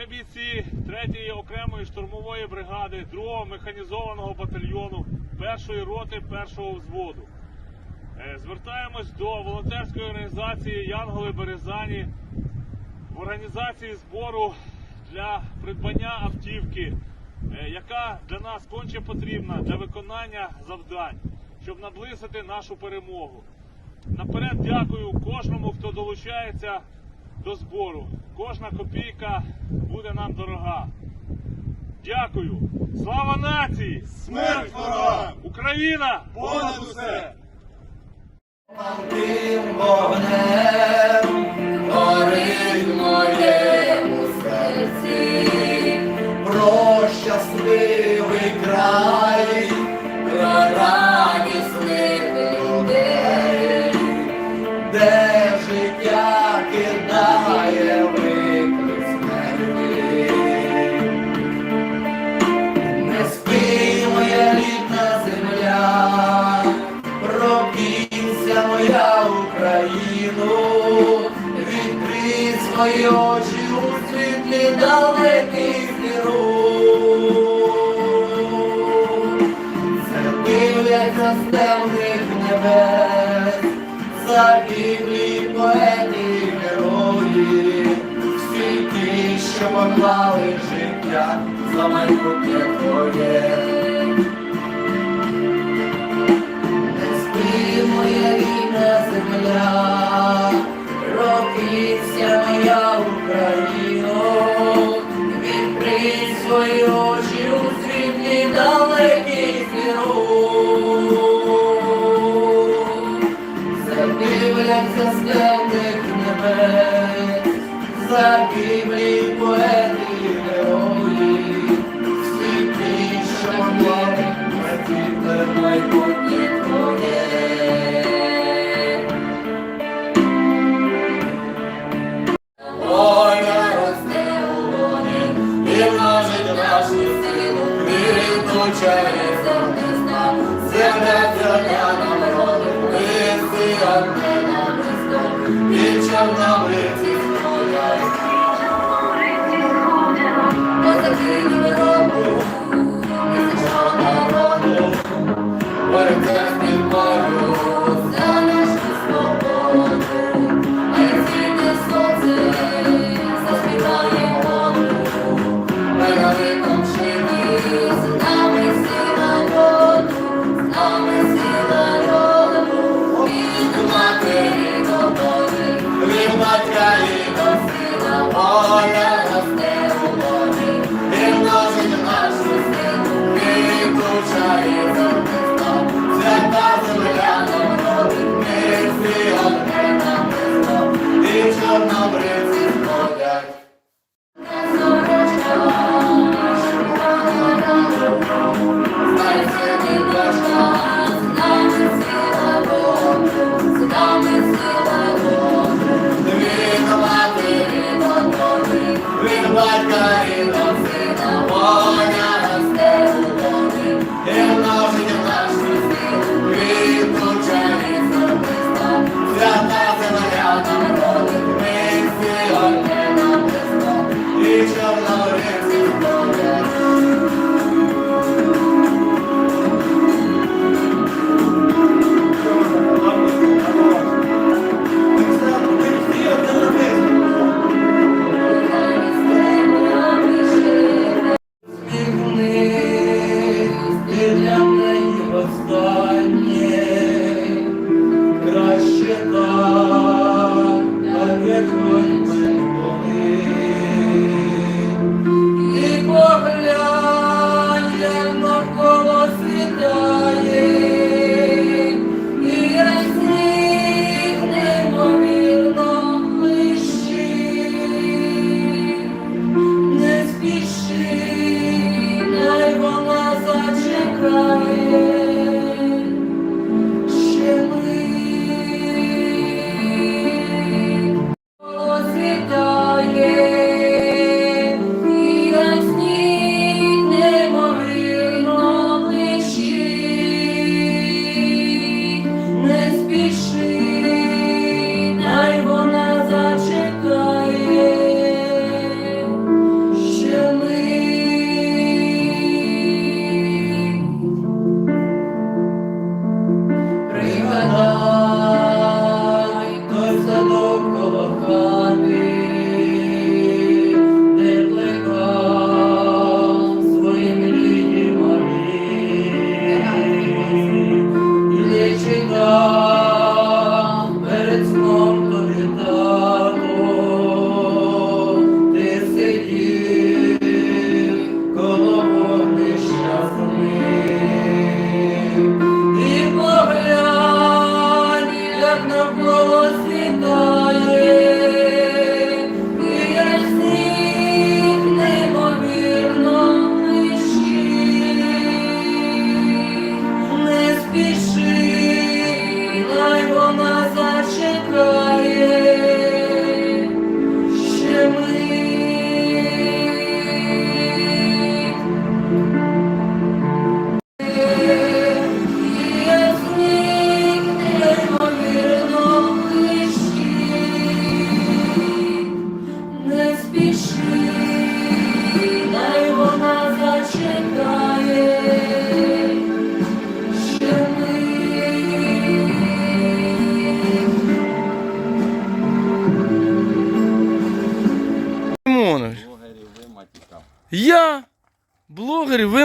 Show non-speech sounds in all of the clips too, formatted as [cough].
Ми бійці 3-ї окремої штурмової бригади 2-го механізованого батальйону 1-ї роти 1-го взводу. Е, Звертаємось до волонтерської організації Янголи Березані в організації збору для придбання автівки, е, яка для нас конче потрібна для виконання завдань, щоб наблизити нашу перемогу. Наперед дякую кожному, хто долучається до збору. Кожна копійка буде нам дорога. Дякую! Слава нації! Смерть ворогам! Україна! Понад усе! Горить моєму серці, про щасливий край, загиблі поети, герої, всі ті, що поклали життя за майбутнє твоє. Не спи, рідна земля, прокинься, моя Україно, відкрий свої З темних небес, загиблі поети, герої, всі ті, що не, світле майбутнє і чорнобриці Lord.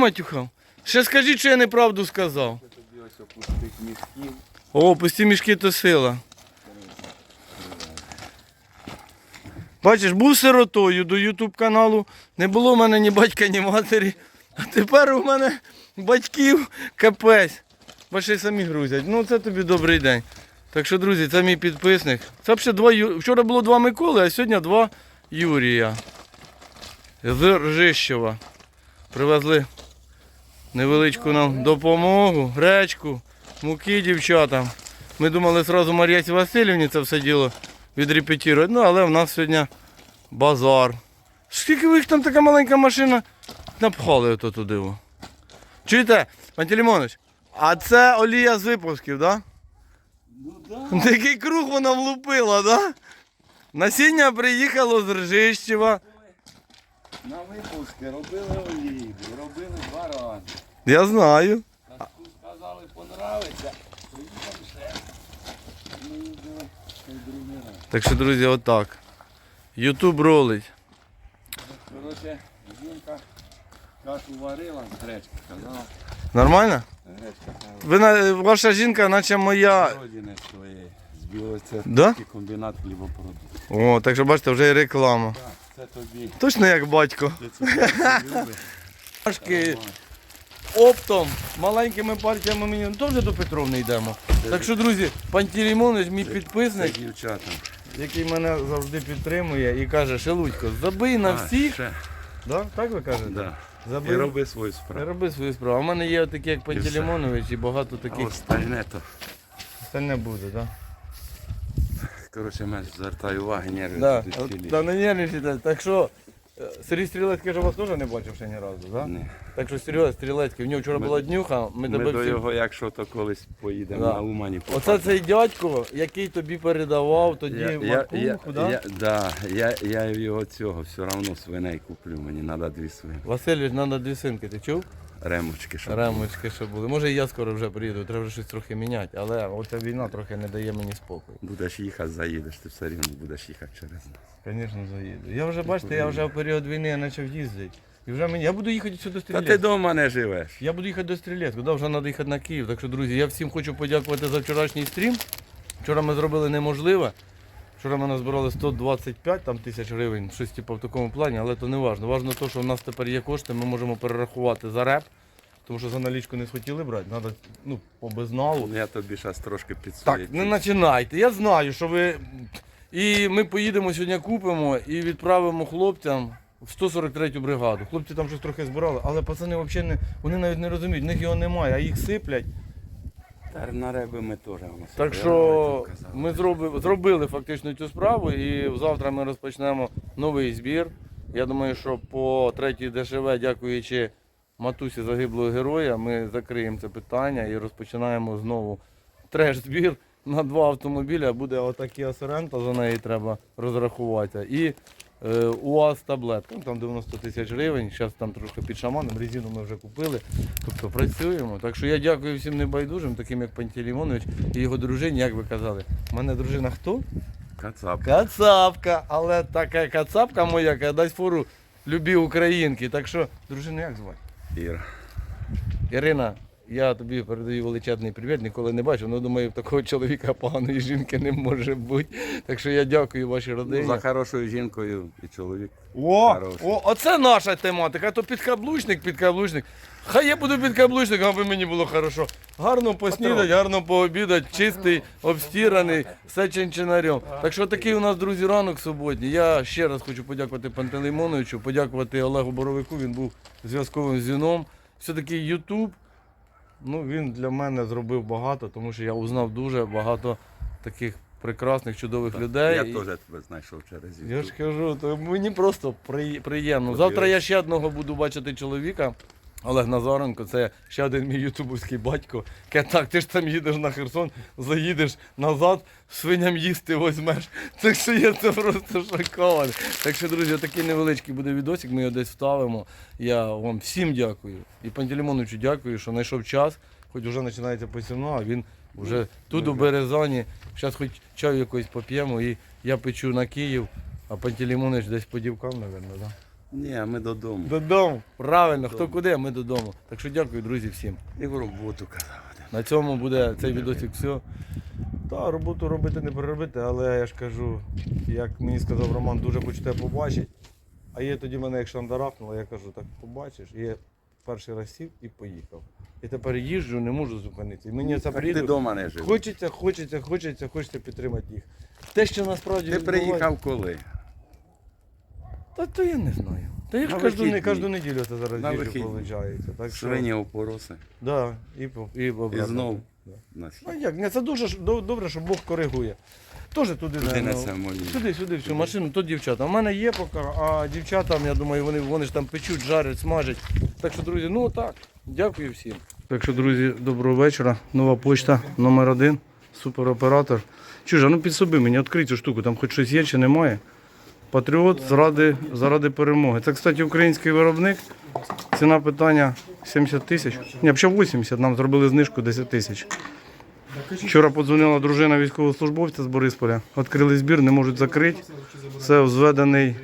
Виматюхав. Ще скажіть, що я неправду сказав. О, пусті мішки то сила. Бачиш, був сиротою до Ютуб каналу, не було в мене ні батька, ні матері. А тепер у мене батьків капець. Бачиш, самі грузять. Ну це тобі добрий день. Так що, друзі, це мій підписник. Це ще два Ю... Вчора було два Миколи, а сьогодні два Юрія. З Ржищева. Привезли невеличку нам допомогу, гречку, муки дівчатам. Ми думали одразу Мар'яці Васильівні це все діло відрепетірувати, ну але в нас сьогодні базар. Скільки ви їх там така маленька машина напхали ото туди. во? Чуєте, Пантелей Лімонович, а це олія з випусків, так? Да? Такий круг вона влупила, да? Насіння приїхало з Ржищева. На випуски робили олію, робили два рази. Я знаю. А сказали, понравиться, ще. Раз. Так що, друзі, отак. Ютуб ролить. Коротше, жінка кашу варила, гречка казала. Нормально? Гречка. Ви на- ваша жінка, наче моя. Родини своєї. З білого це Да? комбінат хлібопродуктів. О, так що бачите, вже і реклама. Так, це тобі. Точно як батько. [laughs] Трошки оптом, маленькими партіями мені ну, теж до Петровни йдемо. Так що, друзі, пан Тірімонович, мій підписник, дівчатам. який мене завжди підтримує і каже, Шелудько, забий на всіх. ще. Да? Так ви кажете? Да. Забий. І роби свою справу. роби свою справу. А в мене є такі, як пан І. Багато А таких. остальне то. Це не буде, так? Коротше, менш звертаю уваги, нерви Да. будуть От, цілі. Та не нервничайте. Так що, е, Сергій Стрілецький я вас теж не бачив ще ні разу, так? Ні. Так що Серега Стрілецький, в нього вчора була днюха, ми, Ми тебе до всі- його, якщо то колись поїдемо Да. на Умані. Оце цей дядько, який тобі передавав тоді я, в я, я, макуху, да? я, да, я, я його цього все одно свиней куплю, мені треба дві свини. Васильович, треба дві синки, ти чув? Ремочки, щоб Ремочки, що були. Може і я скоро вже приїду, треба вже щось трохи міняти, але оця війна трохи не дає мені спокою. будеш їхати, заїдеш, ти все рівно будеш їхати через нас. Звісно, заїду. Я вже, бачите, я вже в період війни почав їздити. І вже мені. Я буду їхати сюди до Та ти Стрілецька. вдома не живеш. Я буду їхати до Стрілецька, да, вже треба їхати на Київ. Так що, друзі, я всім хочу подякувати за вчорашній стрім. Вчора ми зробили неможливе. Вчора ми назбирали 125 там, тисяч гривень, щось типу, в такому плані, але то не важливо. Важливо те, що в нас тепер є кошти, ми можемо перерахувати за реп, тому що за налічку не схотіли брати, треба ну, по безналу. Я тобі зараз трошки Так, не починайте. Я знаю, що ви. І ми поїдемо сьогодні, купимо і відправимо хлопцям в 143-ю бригаду. Хлопці там щось трохи збирали, але пацани взагалі не, вони навіть не розуміють, в них його немає, а їх сиплять. Та на реби ми теж. Так що я казав. ми зробили, зробили фактично цю справу і завтра ми розпочнемо новий збір. Я думаю, що по третій ДШВ, дякуючи матусі загиблого героя, ми закриємо це питання і розпочинаємо знову треш-збір на два автомобіля. Буде отакі Sorento, за неї треба розрахуватися. І УАЗ таблетка, ну, там 90 тисяч гривень, зараз там трошки під шаманом, резину ми вже купили. Тобто працюємо. Так що я дякую всім небайдужим, таким як Пантелій Лімонович і його дружині, як ви казали. У мене дружина хто? Кацап. Кацапка. Але така кацапка моя, яка дасть фору любі українки. Так що, дружину як звати? Іра. Ірина, я тобі передаю величезний привіт, ніколи не бачив, але думаю, такого чоловіка поганої жінки не може бути. Так що я дякую вашій родині. Ну, за хорошою жінкою і чоловік. О, Хороший. о, оце наша тематика, то підкаблучник, підкаблучник. Хай я буду підкаблучником, аби мені було хорошо. Гарно поснідати, гарно пообідати, чистий, обстіраний, все чинчинарем. Так що такий у нас, друзі, ранок суботній. Я ще раз хочу подякувати Пантелеймоновичу, подякувати Олегу Боровику, він був зв'язковим звіном. Все-таки Ютуб, ну він для мене зробив багато, тому що я узнав дуже багато таких прекрасних, чудових людей. Я І- теж тебе знайшов через я ж кажу, то мені просто приємно. Завтра я ще одного буду бачити чоловіка. Олег Назаренко, це ще один мій ютубовський батько. Каже, так, ти ж там їдеш на Херсон, заїдеш назад, свиням їсти возьмеш. Так що я це просто шокований. Так що, друзі, такий невеличкий буде відосик, ми його десь вставимо. Я вам всім дякую. І Пантелеймоновичу дякую, що знайшов час, хоч вже починається посівна, а він вже тут у Березані. Зараз хоч чаю якось поп'ємо і я печу на Київ, а Пантелеймонович десь по дівкам, мабуть? Да? Ні, ми додому. Додому. Правильно, хто куди, ми додому. Так що дякую, друзі, всім. І в роботу казав. На цьому буде цей відосик все. Та, роботу робити не переробити, але я ж кажу, як мені сказав Роман, дуже хочете побачити. А є тоді мене як шандарахнуло, я кажу, так побачиш. І я перший раз сів і поїхав. І тепер їжджу, не можу зупинитися. І мені це ти не жив. Хочеться, хочеться, хочеться, хочеться підтримати їх. Те, що насправді Ти відбувається- приїхав коли? Та то я не знаю. Та я ж На кожну, не, вихідні. кожну неділю це зараз На їжджу, вихідні. виходить. Так що, Свині опороси. да, і, по- і, І обратно. знов. Да. Ну як, ні, це дуже ж- до- добре, що Бог коригує. Теж туди, Туди наверно, несемо її. Сюди, сюди, в цю машину, тут дівчата. У мене є поки, а дівчатам, я думаю, вони, вони ж там печуть, жарять, смажать. Так що, друзі, ну так, дякую всім. Так що, друзі, доброго вечора. Нова почта номер один, супероператор. Чужа, ну підсоби мені, відкрий цю штуку, там хоч щось є чи немає. Патріот заради, заради перемоги. Це, кстати, український виробник. Ціна питання 70 тисяч. Ні, взагалі 80, нам зробили знижку 10 тисяч. Вчора подзвонила дружина військовослужбовця з Борисполя. Відкрили збір, не можуть закрити. Це зведений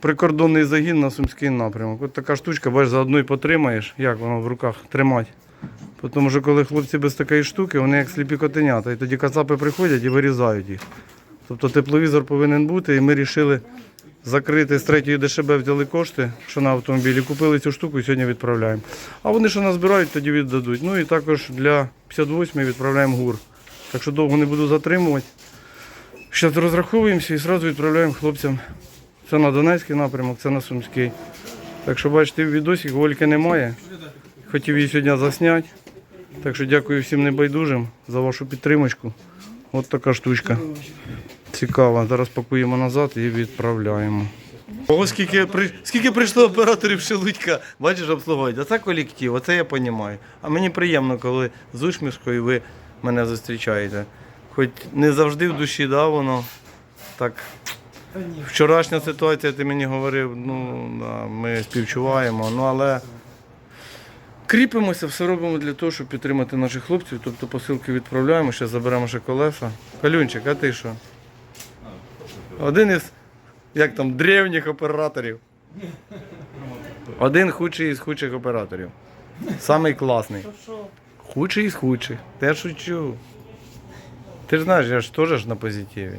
прикордонний загін на Сумський напрямок. От така штучка, бачиш, заодно і потримаєш, як воно в руках тримати. Тому що коли хлопці без такої штуки, вони як сліпі котенята. І тоді кацапи приходять і вирізають їх. Тобто тепловізор повинен бути, і ми вирішили закрити з третьої ДШБ, взяли кошти, що на автомобілі, купили цю штуку і сьогодні відправляємо. А вони що назбирають, тоді віддадуть. Ну і також для 58 відправляємо гур. Так що довго не буду затримувати. Зараз розраховуємося і одразу відправляємо хлопцям. Це на Донецький напрямок, це на Сумський. Так що бачите, в відосі Ольки немає. Хотів її сьогодні засняти. Так що дякую всім небайдужим за вашу підтримочку. От така штучка. Цікаво. Зараз пакуємо назад і відправляємо. О, скільки, скільки прийшло операторів Шелудька, бачиш, обслуговують. Оце колектив, оце я розумію. А мені приємно, коли з усмішкою ви мене зустрічаєте. Хоч не завжди в душі, да, воно так. Вчорашня ситуація, ти мені говорив, ну, да, ми співчуваємо, ну але кріпимося, все робимо для того, щоб підтримати наших хлопців. Тобто посилки відправляємо, ще заберемо ще колеса. Калюнчик, а ти що? Один із, як там, древніх операторів. Один худший із худших операторів. Самий класний. Худший із худших. Те шучу. Ти ж знаєш, я ж теж на позитиві.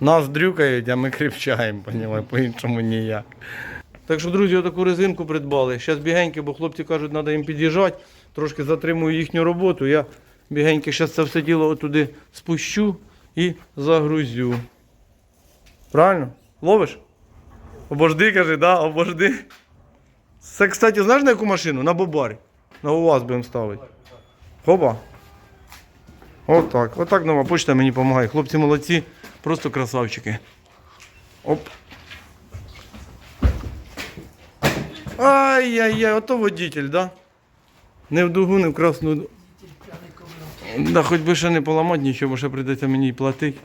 Нас дрюкають, а ми кріпчаємо, понімаю, по-іншому ніяк. Так що, друзі, отаку резинку придбали. Зараз бігеньки, бо хлопці кажуть, треба їм під'їжджати. Трошки затримую їхню роботу. Я бігеньки зараз це все діло отуди спущу і загрузю. Правильно? Ловиш? Обожди, каже, да, обожди. Це, кстати, знаєш на яку машину? На бобарі. На УАЗ будемо ставити. Хопа. Отак. Отак нова почта мені допомагає. Хлопці молодці, просто красавчики. Оп. Ай-яй-яй, ото водитель, да? Не в дугу, не в красну. Да, хоч би ще не поламати нічого, бо ще прийдеться мені й платити.